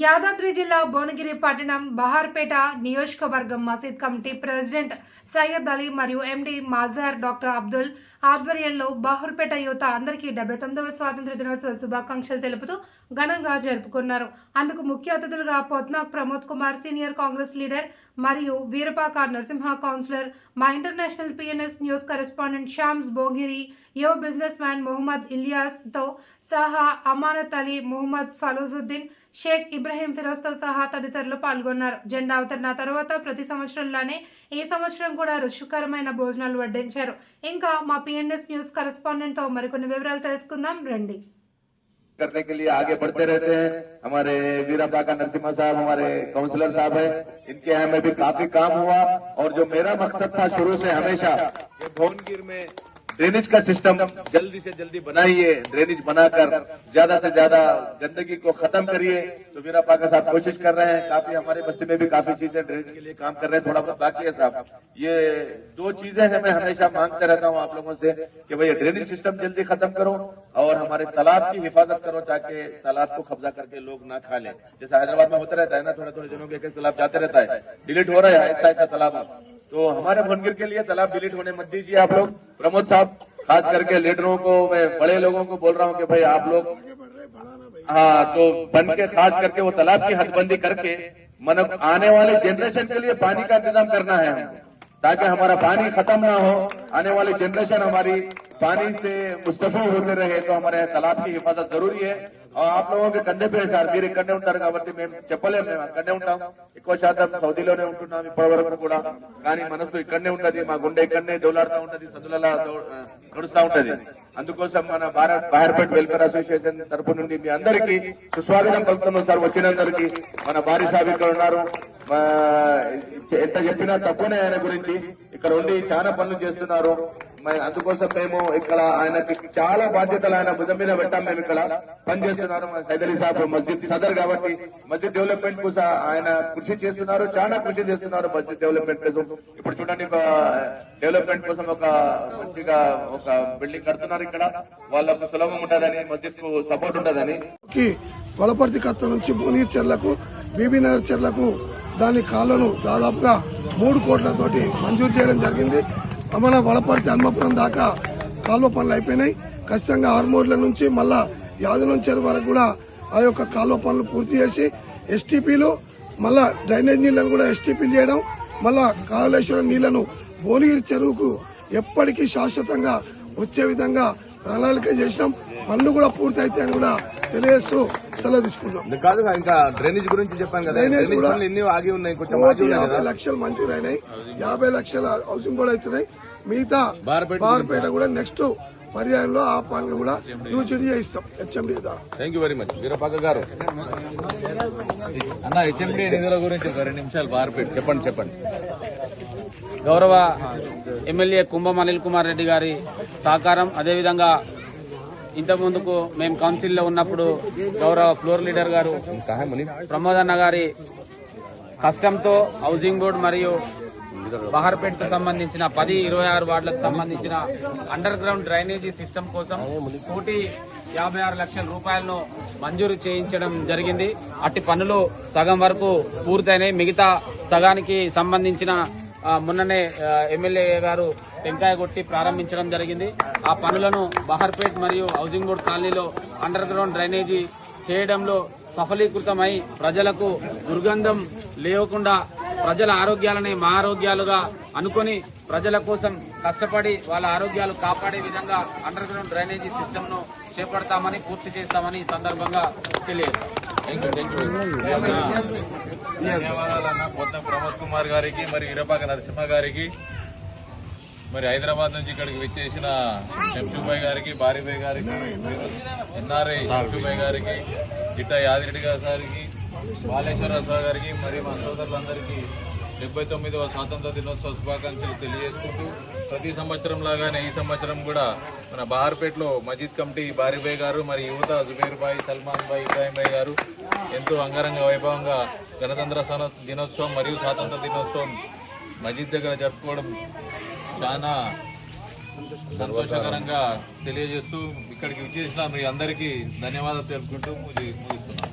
యాదాద్రి జిల్లా భువనగిరి పట్టణం బహార్పేట నియోజకవర్గం మసీద్ కమిటీ ప్రెసిడెంట్ సయ్యద్ అలీ మరియు ఎండి మాజార్ డాక్టర్ అబ్దుల్ ఆధ్వర్యంలో బహుర్పేట యువత అందరికీ డెబ్బై తొమ్మిదవ స్వాతంత్ర దినోత్సవ శుభాకాంక్షలు తెలుపుతూ ఘనంగా జరుపుకున్నారు. అందుకు ముఖ్య అతిథులుగా Potnak Pramod Kumar senior Congress leader మరియు వీరపాక నరసింహ కౌన్సిలర్ మా international PNS news correspondent Shams Bogiri యువ బిజినెస్ మ్యాన్ మొహమ్మద్ ఇలియాస్తో సహా అమానత్ అలీ మొహమ్మద్ ఫలూజుద్దీన్ షేక్ ఇబ్రహీం ఫిరోజ్తో సహా తదితరులు పాల్గొన్నారు. జెండా అవతరణ తర్వాత ప్రతి సంవత్సరంలానే ఈ సంవత్సరం కూడా రుచికరమైన భోజనాలు వడ్డించారు. ఇంకా మా పిఎన్ఎస్ న్యూస్ కరెస్పాండెంట్తో మరికొన్ని వివరాలు తెలుసుకుందాం. రండి. کرنے کے لیے آگے بڑھتے رہتے ہیں۔ ہمارے ویرپا کا نرسمہ صاحب، ہمارے کاؤنسلر صاحب ہیں۔ ان کے یہاں میں بھی کافی کام ہوا اور جو میرا مقصد تھا شروع سے ہمیشہ بھونگیر میں ڈرینیج کا سسٹم جلدی سے جلدی بنائیے، ڈرینیج بنا کر زیادہ سے زیادہ گندگی کو ختم کریے۔ تو میرا پاکا صاحب کوشش کر رہے ہیں، کافی ہمارے بستی میں بھی کافی چیزیں ڈرینیج کے لیے کام کر رہے ہیں، تھوڑا بہت باقی ہے صاحب۔ یہ دو چیزیں ہیں، میں ہمیشہ مانگتے رہتا ہوں آپ لوگوں سے کہ بھائی ڈرینیج سسٹم جلدی ختم کرو اور ہمارے تالاب کی حفاظت کرو تاکہ تالاب کو قبضہ کر کے لوگ نہ کھا لیں۔ جیسے حیدرآباد میں ہوتا رہتا ہے نا، تھوڑے تھوڑے دنوں کے تالاب جاتے رہتا ہے۔ ڈیلیٹ ہو رہا ہے ایسا ایسا تالاب۔ تو ہمارے بھونگیر کے لیے تالاب ڈیلیٹ ہونے مت دیجیے آپ لوگ۔ پرمود صاحب، خاص کر کے لیڈروں کو، میں بڑے لوگوں کو بول رہا ہوں کہ بھائی آپ لوگ ہاں تو بن کے خاص کر کے وہ تالاب کی حد بندی کر کے من آنے والے جنریشن کے لیے پانی کا انتظام کرنا ہے تاکہ ہمارا پانی ختم نہ ہو، آنے والی جنریشن ہماری پانی سے مستفی ہوتے رہے، تو ہمارے تالاب کی حفاظت ضروری ہے۔ आप लोगों के కందే पे సార్ మీరు ఇక్కడనే ఉంటారు కాబట్టి మేము చెప్పలేము మేము అక్కడనే ఉంటాం ఎక్కువ శాతం సౌదీలోనే ఉంటున్నాం ఇప్పటి వరకు కూడా కానీ మనసు ఇక్కడనే ఉంటది మా గుండె ఇక్కడనే డోలాడుతూ ఉంటది సదులలా దౌ- ఆ, నడుస్తా ఉంటది అందుకోసం మన భారత్ బహర్పేట్ వెల్ఫేర్ అసోసియేషన్ తరపు నుండి మీ అందరికీ సుస్వాగతం పలుకుతున్నాం సార్ వచ్చినందరికీ మన భారీ సాబ్ ఇక్కడ ఉన్నారు మా ఎంత చెప్పినా తక్కువనే ఆయన గురించి ఇక్కడ ఉండి చాలా పనులు చేస్తున్నారు మరి అందుకోసం మేము ఇక్కడ ఆయనకి చాలా బాధ్యతలు ఆయన భుజం మీద పెట్టాం. మేము ఇక్కడ పనిచేస్తున్నారు మన సైదలి సాబ్ మస్జిద్ సదర్ కాబట్టి మస్జిద్ డెవలప్మెంట్ కోసం ఆయన కృషి చేస్తున్నారు. చాలా కృషి చేస్తున్నారు మస్జిద్ డెవలప్మెంట్ కోసం. ఇప్పుడు చూడండి డెవలప్మెంట్ కోసం ఒక మంచిగా ఒక బిల్డింగ్ కడుతున్నారు ఇక్కడ. వాళ్ళకు సులభం ఉంటదని మస్జిద్కు సపోర్ట్ ఉంటదని. వలపర్తి కత్త నుంచి భువనగిరి చెర్లకు బీబీనగర్ చెర్లకు దాని కాళ్ళను దాదాపుగా మూడు కోట్లతోటి మంజూరు చేయడం జరిగింది. మన వలపర్తి హన్మపురం దాకా కాలువ పనులు అయిపోయినాయి. ఖచ్చితంగా ఆర్మూర్ల నుంచి మళ్ళా యాదనం చెరువు వరకు కూడా ఆ యొక్క కాలువ పనులు పూర్తి చేసి ఎస్టీపీలు మళ్ళా డ్రైనేజ్ నీళ్ళను కూడా ఎస్టీపీలు చేయడం మళ్ళా కాళేశ్వరం నీళ్ళను భువనగిరి చెరువుకు ఎప్పటికీ శాశ్వతంగా వచ్చే విధంగా ప్రణాళిక చేసినాం. పనులు కూడా పూర్తి అయితే అని కూడా తెలియజేస్తూ సెలవు తీసుకున్నాం. కాదు ఇంకా డ్రైనేజ్ గురించి చెప్పాను కదా. డ్రైనేజ్ కూడా ఎన్ని ఆగి ఉన్నాయి యాభై లక్షలు మంజూరు అయినాయి. యాభై లక్షల హౌసింగ్ కూడా అవుతున్నాయి. మిగతా బార్పేట కూడా నెక్స్ట్ పర్యాయంలో ఆ పనులు కూడా యూజీడీ చేయిస్తాం HMD thank you very much Veerapaka garu. అన్న హెచ్ఎండి నిధుల గురించి ఒక రెండు నిమిషాలు బార్పేట్. చెప్పండి చెప్పండి. గౌరవ ఎమ్మెల్యే కుంభం అనిల్ కుమార్ రెడ్డి గారి సహకారం అదేవిధంగా ఇంతకుముందుకు మేము కౌన్సిల్లో ఉన్నప్పుడు గౌరవ ఫ్లోర్ లీడర్ గారు ప్రమోద్ అన్న గారి కష్టంతో హౌసింగ్ బోర్డు మరియు బహర్పేట్కు సంబంధించిన పది ఇరవై ఆరు వార్డులకు సంబంధించిన అండర్ గ్రౌండ్ డ్రైనేజీ సిస్టమ్ కోసం కోటి యాభై ఆరు లక్షల రూపాయలను మంజూరు చేయించడం జరిగింది. అట్టి పనులు సగం వరకు పూర్తయినాయి. మిగతా సగానికి సంబంధించిన మొన్ననే ఎమ్మెల్యే గారు టెంకాయ కొట్టి ప్రారంభించడం జరిగింది. ఆ పనులను బహర్పేట్ మరియు హౌసింగ్ బోర్డ్ కాలనీలో అండర్ గ్రౌండ్ డ్రైనేజీ చేయడంలో సఫలీకృతమై ప్రజలకు దుర్గంధం లేకుండా ప్రజల ఆరోగ్యాలని మా ఆరోగ్యాలుగా అనుకొని ప్రజల కోసం కష్టపడి వాళ్ళ ఆరోగ్యాలు కాపాడే విధంగా అండర్ గ్రౌండ్ డ్రైనేజీ సిస్టమ్ను చేపడతామని పూర్తి చేస్తామని ఈ సందర్భంగా తెలియజేస్తాం ప్రమోద్ కుమార్ గారికి మరి వీరపాక నరసింహ గారికి మరి హైదరాబాద్ నుంచి ఇక్కడికి విచ్చేసిన శంషుబాయ్ గారికి బారిబాయ్ గారికి ఎన్ఆర్ఐ శంషుబాయ్ గారికి ఇట్ట యాదిరెడ్డి గారి గారికి బాలేశ్వరరావు సార్ గారికి మరియు మా సోదరులందరికీ డెబ్బై తొమ్మిదవ స్వాతంత్ర దినోత్సవ శుభాకాంక్షలు తెలియజేసుకుంటూ ప్రతి సంవత్సరం లాగానే ఈ సంవత్సరం కూడా మన బహార్పేటలో మజీద్ కమిటీ బారిబాయ్ గారు మరి యువత జుబేర్ బాయ్ సల్మాన్ బాయ్ ఇబ్రాహిం బాయ్ గారు ఎంతో అంగరంగ వైభవంగా గణతంత్ర సన- దినోత్సవం మరియు స్వాతంత్ర దినోత్సవం మజీద్ దగ్గర జరుపుకోవడం చాలా సంతోషకరంగా తెలియజేస్తూ ఇక్కడికి విచ్చేసిన మీ అందరికీ ధన్యవాదాలు తెలుపుకుంటూ ముగిస్తున్నాను.